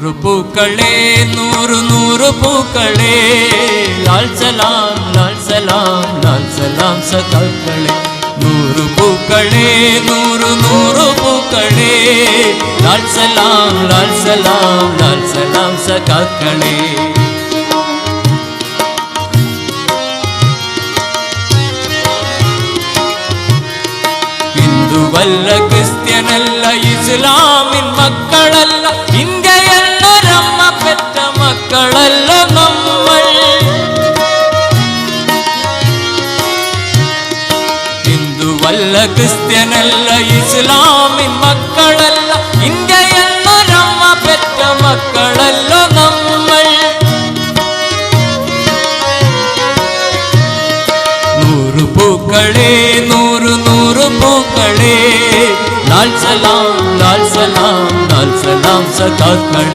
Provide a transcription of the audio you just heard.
நூறு பூக்களே நூறு நூறு பூக்களே. லால் சலாம் லால் சலாம் லால் சலாம் சகாக்களே. நூறு பூக்களே நூறு நூறு பூக்களே. லால் சலாம் லால் சலாம் லால் சலாம் சகாக்களே. இந்துவல்ல கிறிஸ்தியனல்ல இஸ்லாமின் மக்களல்ல இந்துவல்ல கிறிஸ்தியனல்ல இஸ்லாமின் மக்களல்ல இங்க எல்லோரும் பெற்ற மக்களல்ல நம்மள். நூறு பூக்களே நூறு நூறு பூக்களே. லால் சலாம் லால் சலாம் லால் சலாம் சகாக்கள்